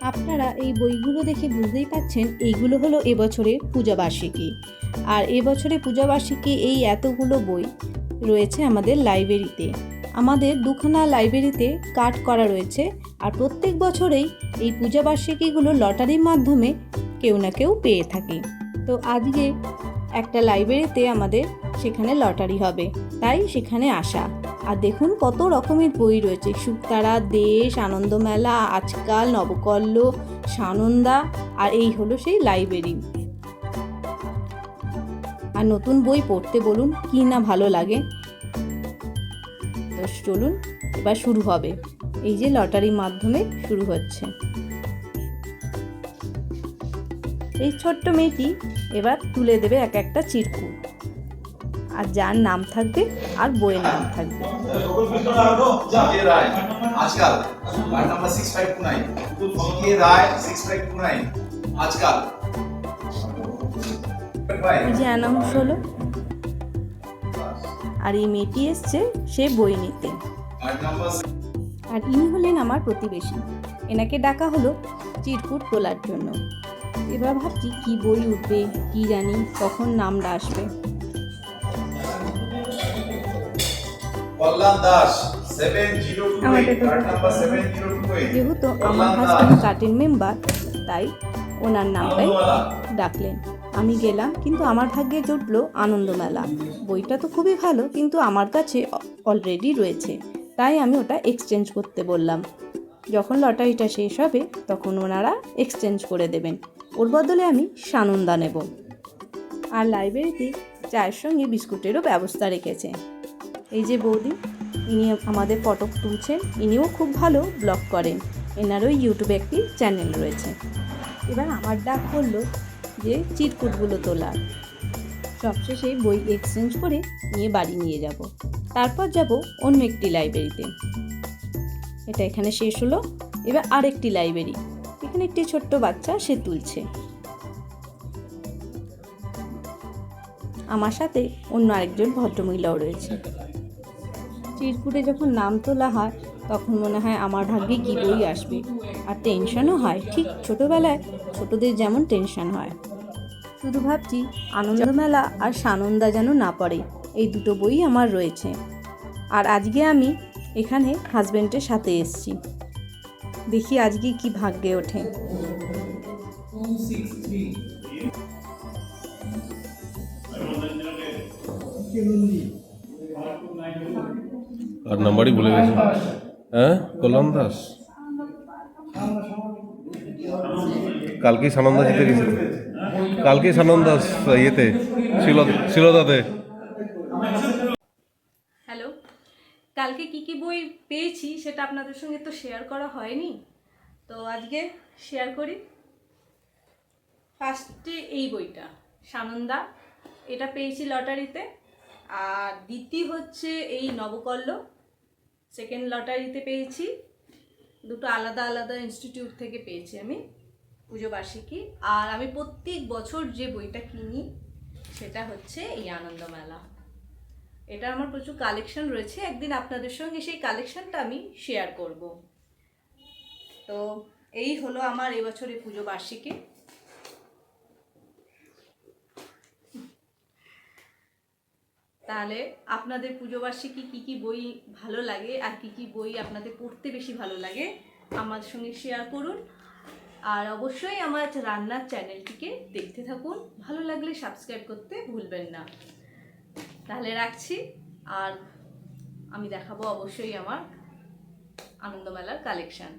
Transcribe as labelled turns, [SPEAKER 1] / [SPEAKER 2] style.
[SPEAKER 1] আপনারা এই বইগুলো দেখে বুঝতেই পাচ্ছেন এইগুলো হলো এবছরের পূজাবার্ষিকী। আর এবছরে পূজাবার্ষিকী এই এতগুলো বই রয়েছে আমাদের লাইব্রেরিতে। আমাদের দুখানা লাইব্রেরিতে কাট করা রয়েছে আর প্রত্যেক বছরেই এই পূজাবার্ষিকীগুলো লটারির মাধ্যমে কেউ না কেউ পেয়ে থাকে। তো আজকে একটা লাইব্রেরিতে আমাদের সেখানে লটারি হবে, তাই সেখানে আসা। আর দেখুন কত রকমের বই রয়েছে শুকতারা দেশ, আনন্দমেলা, আজকাল, নবকল্ল, সানন্দা, আর এই হলো সেই লাইব্রেরি। আর নতুন বই পড়তে বলুন, কি না ভালো লাগে। তো চলুন, এবার শুরু হবে। এই যে লটারির মাধ্যমে শুরু হচ্ছে। এই ছোট্ট মেয়েটি এবার তুলে দেবে এক একটা চিরকুট। আর যার নাম থাকবে আর বইয়ের নাম থাকবে।
[SPEAKER 2] আজকাল number six five two nine রায় সিক্স ফাইভ টু নাইন আজকাল।
[SPEAKER 1] যে অ্যানাউন্স হলো। আর এই মেয়েটি এসছে সে বই নিতে। আর ইনি হলেন আমার প্রতিবেশী। এনাকে ডাকা হলো চিরকুট তোলার জন্য। এবার ভাবছি কি বই উঠবে কি জানি কখন নামটা আসবে। যেহেতু আমার হাজব্যান্ড কার্টেন মেম্বার তাই ওনার নামটাই ডাকলেন। আমি গেলাম কিন্তু আমার ভাগ্যে জুটলো আনন্দমেলা। বইটা তো খুবই ভালো কিন্তু আমার কাছে অলরেডি রয়েছে। তাই আমি ওটা এক্সচেঞ্জ করতে বললাম। যখন লটারিটা শেষ হবে তখন ওনারা এক্সচেঞ্জ করে দেবেন। ওর বদলে আমি সানন্দা নেব। আর লাইব্রেরিতে চায়ের সঙ্গে বিস্কুটেরও ব্যবস্থা রেখেছে। এই যে বৌদি, ইনি আমাদের ফটো তুলছেন, ইনিও খুব ভালো ব্লগ করেন। এনারও ইউটিউবে একটি চ্যানেল রয়েছে। এবার আমার ডাক করল যে চিরকুটগুলো তোলার। সবশেষে বই এক্সচেঞ্জ করে নিয়ে বাড়ি নিয়ে যাব। তারপর যাব অন্য একটি লাইব্রেরিতে। এটা এখানে শেষ হলো। এবার আরেকটি লাইব্রেরি। এখানে একটি ছোট্ট বাচ্চা সে তুলছে। আমার সাথে অন্য আরেকজন ভদ্রমহিলাও রয়েছে। চিরকুটে যখন নাম তোলা হয়, তখন মনে হয় আমার ভাগ্যে কী বই আসবে। আর টেনশনও হয়, ঠিক ছোটোবেলায় ছোটদের যেমন টেনশন হয়। শুধু ভাবছি আনন্দমেলা আর সানন্দা যেন না পড়ে, এই দুটো বই আমার রয়েছে। আর আজকে আমি এখানে হাজব্যান্ডের সাথে এসেছি। দেখি আজকে কি ভাগ্যে ওঠে
[SPEAKER 3] আর নাম্বারই ভুলে গেছি হ্যাঁ কল্যাণ দাস কালকে সানন্দা জিতে গেছিল কালকে সানন্দা ইয়েতে ছিল শিলদাতে
[SPEAKER 1] হ্যালো কালকে কি কি বই পেয়েছি সেটা আপনাদের সঙ্গে তো শেয়ার করা হয়নি। তো আজকে শেয়ার করি। ফার্স্টে এই বইটা, সানন্দা। এটা পেয়েছি লটারিতে। আর দ্বিতীয় হচ্ছে এই নবকল্ল সেকেন্ড লটারিতে পেয়েছি। দুটো আলাদা আলাদা ইনস্টিটিউট থেকে পেয়েছি আমি, পুজো বার্ষিকী। আর আমি প্রত্যেক বছর যে বইটা কিনি, সেটা হচ্ছে এই আনন্দমেলা। এটা আমার প্রচুর কালেকশন রয়েছে। একদিন আপনাদের সঙ্গে সেই কালেকশনটা আমি শেয়ার করব। তো এই হলো আমার এবছরের পুজো বার্ষিকী। তাহলে আপনাদের পুজো বার্ষিকী কী কী বই ভালো লাগে আর কী কী বই আপনাদের পড়তে বেশি ভালো লাগে আমার সঙ্গে শেয়ার করুন। আর অবশ্যই আমার রান্নার চ্যানেলটিকে দেখতে থাকুন। ভালো লাগলে সাবস্ক্রাইব করতে ভুলবেন না। তাহলে রাখছি। আর আমি দেখাবো অবশ্যই আমার আনন্দমেলার কালেকশন